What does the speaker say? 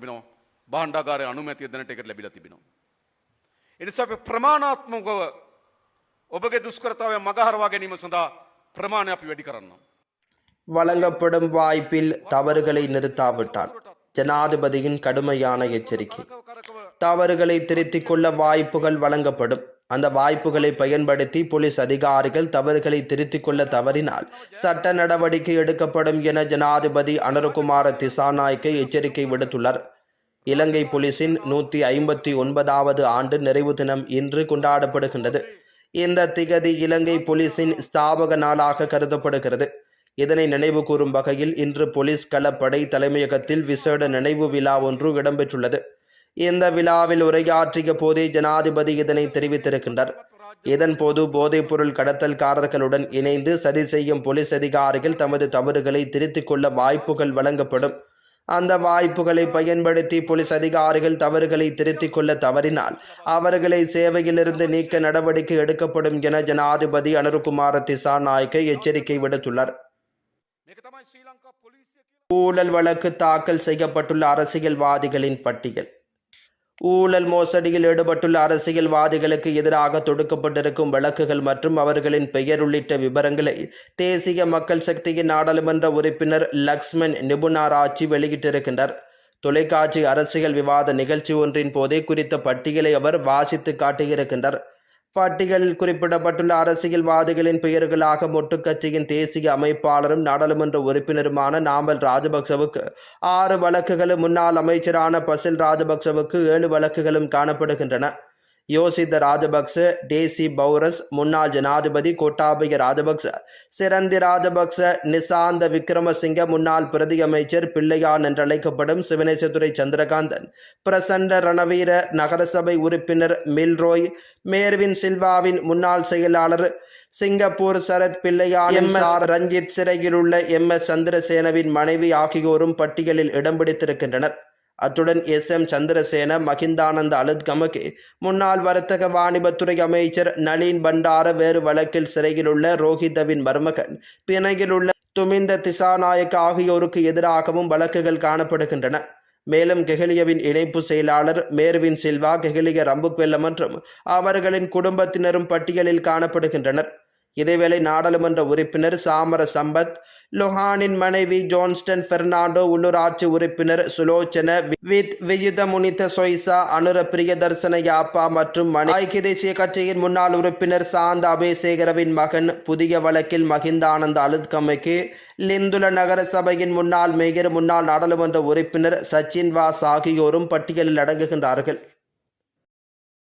තිබෙනවා. භාණ්ඩාගාරය අනුමැතිය දැනට එකට ලැබිලා තිබෙනවා. එනිසා අපි ප්‍රමාණාත්මකව ඔබගේ දුෂ්කරතාවය මගහරවා ගැනීම සඳහා ප්‍රමාණය අපි වැඩි කරන්න. வழங்கப்படும் வாய்ப்பில் தவறுகளை நிறுத்தாவிட்டால் ஜனாதிபதியின் கடுமையான எச்சரிக்கை தவறுகளை திருத்திக் கொள்ள வாய்ப்புகள் வழங்கப்படும் அந்த வாய்ப்புகளை பயன்படுத்தி போலீஸ் அதிகாரிகள் தவறுகளை திருத்திக் கொள்ள தவறினால் சட்ட நடவடிக்கை எடுக்கப்படும் என ஜனாதிபதி அனுரகுமார திசாநாயக்க எச்சரிக்கை விடுத்துள்ளார் இலங்கை போலீசின் நூற்றி ஐம்பத்தி ஒன்பதாவது ஆண்டு நிறைவு தினம் இன்று கொண்டாடப்படுகின்றது. இந்த திகதி இலங்கை போலீசின் ஸ்தாபக நாளாக கருதப்படுகிறது. இதனை நினைவு கூறும் வகையில் இன்று போலீஸ் களப்படை தலைமையகத்தில் விசேட நினைவு விழா ஒன்று இடம்பெற்றுள்ளது. இந்த விழாவில் உரையாற்றிய போதே ஜனாதிபதி இதனை தெரிவித்திருக்கின்றார். இதன்போது போதைப்பொருள் கடத்தல்காரர்களுடன் இணைந்து சதி செய்யும் போலீஸ் அதிகாரிகள் தமது தவறுகளை திருத்திக் கொள்ள வாய்ப்புகள் வழங்கப்படும். அந்த வாய்ப்புகளை பயன்படுத்தி போலீஸ் அதிகாரிகள் தவறுகளை திருத்திக் கொள்ள தவறினால் அவர்களை சேவையிலிருந்து நீக்க நடவடிக்கை எடுக்கப்படும் என ஜனாதிபதி அனுருகுமார் திசாநாயக்க எச்சரிக்கை விடுத்துள்ளார். ஊழல் வழக்கு தாக்கல் செய்யப்பட்டுள்ள அரசியல்வாதிகளின் பட்டியல். ஊழல் மோசடியில் ஈடுபட்டுள்ள அரசியல்வாதிகளுக்கு எதிராக தொடுக்கப்பட்டிருக்கும் வழக்குகள் மற்றும் அவர்களின் பெயர் உள்ளிட்ட விவரங்களை தேசிய மக்கள் சக்தியின் நாடாளுமன்ற உறுப்பினர் லக்ஷ்மண் நிபுணராட்சி வெளியிட்டிருக்கின்றார். தொலைக்காட்சி அரசியல் விவாத நிகழ்ச்சி ஒன்றின் போதே குறித்த பட்டியலை அவர் வாசித்து காட்டியிருக்கின்றார். பட்டியலில் குறிப்பிடப்பட்டுள்ள அரசியல்வாதிகளின் பெயர்களாக மொட்டுக்கட்சியின் தேசிய அமைப்பாளரும் நாடாளுமன்ற உறுப்பினருமான நாமல் ராஜபக்சவுக்கு ஆறு வழக்குகளும் முன்னாள் அமைச்சரான பசில் ராஜபக்சவுக்கு ஏழு வழக்குகளும் காணப்படுகின்றன. யோசித்த ராஜபக்ச டேசி பௌரஸ் முன்னாள் ஜனாதிபதி கோட்டாபய ராஜபக்ச சிரந்தி ராஜபக்ச நிசாந்த விக்ரமசிங்க முன்னாள் பிரதி அமைச்சர் பிள்ளையான் என்றழைக்கப்படும் சிவனேசதுரை சந்திரகாந்தன் பிரசண்ட ரணவீர நகரசபை உறுப்பினர் மில்ரோய் மேர்வின் சில்வாவின் முன்னாள் செயலாளர் Singapore Sarath Pillayan M. S. Ranjith சிறையில் உள்ள எம். எஸ். சந்திரசேனவின் மனைவி ஆகியோரும் பட்டியலில் இடம் பிடித்திருக்கின்றனர். அத்துடன் எஸ் எம் சந்திரசேன மகிந்தானந்த அலுத்கமகே முன்னாள் வர்த்தக வாணிபத்துறை அமைச்சர் நளின் பண்டார வேறு வழக்கில் சிறையில் உள்ள ரோஹிதவின் மருமகன் பிணையில் உள்ள துமிந்த திசாநாயக்க ஆகியோருக்கு எதிராகவும் வழக்குகள் காணப்படுகின்றன. மேலும் கெஹலியவின் இணைப்பு செயலாளர் மேர்வின் சில்வா கெஹலிய ரம்புக்வெல்ல மற்றும் அவர்களின் குடும்பத்தினரும் பட்டியலில் காணப்படுகின்றனர். இதேவேளை நாடாளுமன்ற உறுப்பினர் சாமர சம்பத் லொஹானின் மனைவி ஜோன்ஸ்டன் பெர்னாண்டோ உள்ளூராட்சி உறுப்பினர் சுலோச்சன வித் விஜித முனித சொய்சா அனுர பிரியதர்சன யாப்பா மற்றும் ஐக்கிய தேசிய கட்சியின் முன்னாள் உறுப்பினர் சாந்த அபேசேகரவின் மகன் புதிய வழக்கில் மகிந்தானந்த அலுத்கமைக்கு லிந்துல நகர சபையின் முன்னாள் மேயர் முன்னாள் நாடாளுமன்ற உறுப்பினர் சச்சின் வாஸ் ஆகியோரும் பட்டியலில் அடங்குகின்றார்கள்.